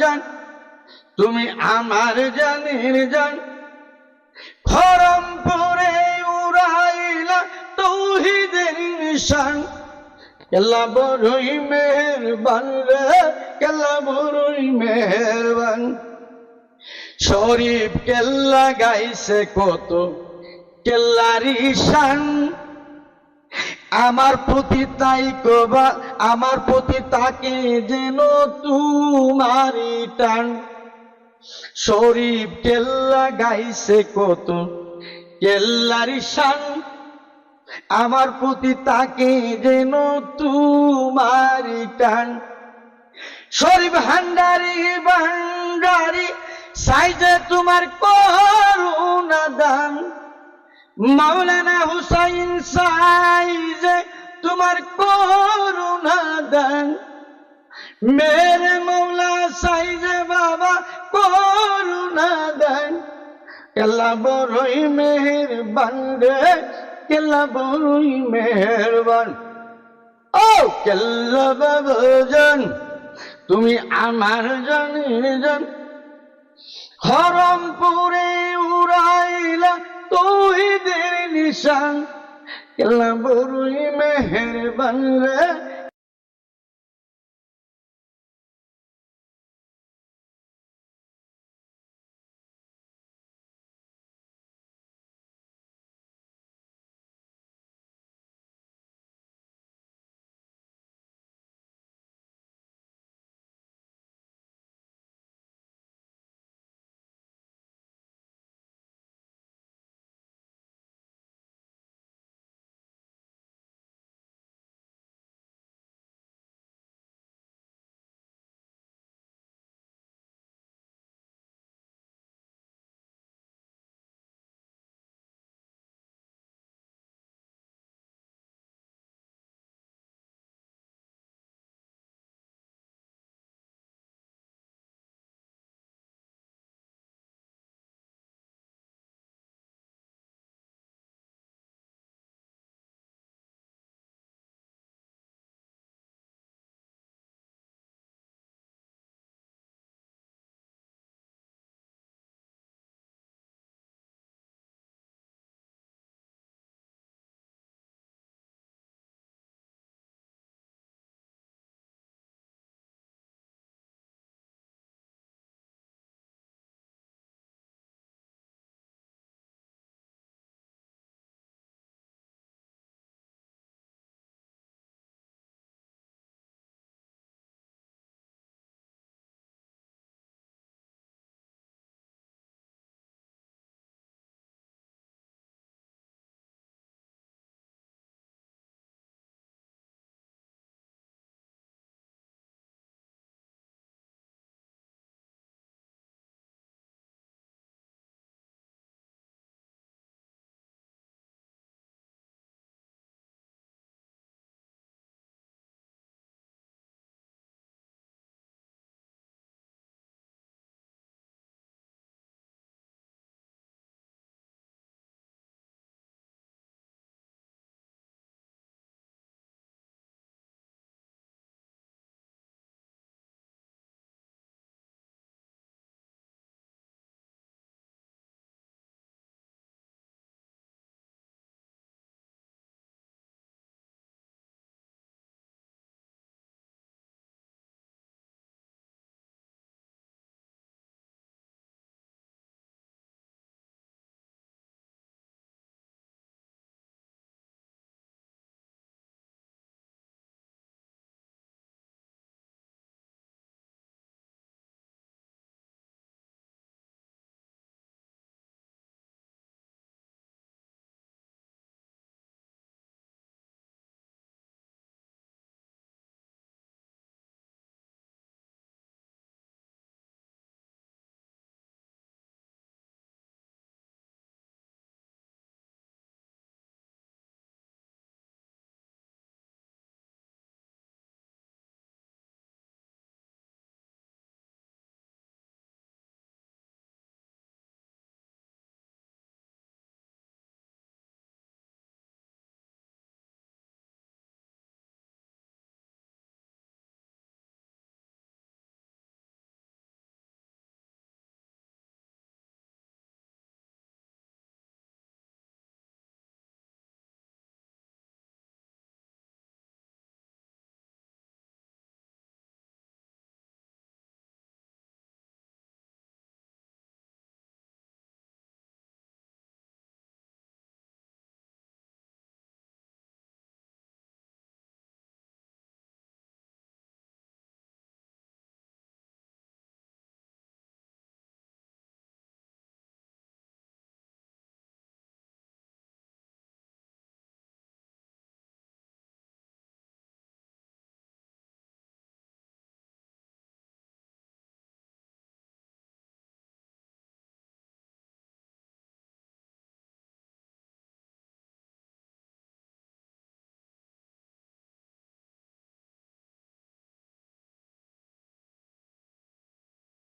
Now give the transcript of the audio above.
জান, তুমি আমার জানের জান। খরমপুরে উড়াইলা তৌহিদের নিশান। কেল্লা বড়ই মেহরবান রে, কেল্লা বড়ই মেহরবান। শরীফ কেল্লা গাইছে কত, কেল্লারি শান আমার প্রতি তাই কবা, আমার প্রতি তাকে যেন তুমারি টান। শরীফ কেল্লা গাইছে কত কেল্লারি শান। আমার প্রতি তাকে যেন তুমারি টান। শরীফ হান্ডারি ভান্ডারি সাইজে তোমার করুণা দান মাওলানা হুসাইন সাইজে তোমার করুণা দান। মেরে মৌলা সাইজে বাবা করুণা দান। কেল্লা বড়ই মেহেরবান রে কেল্লা বড়ই মেহেরবান। ও কেল্লা বাবা জান, তুমি আমার জান। হরমপুরে নিশান কেল্লা বড়ই মেহেরবান রে।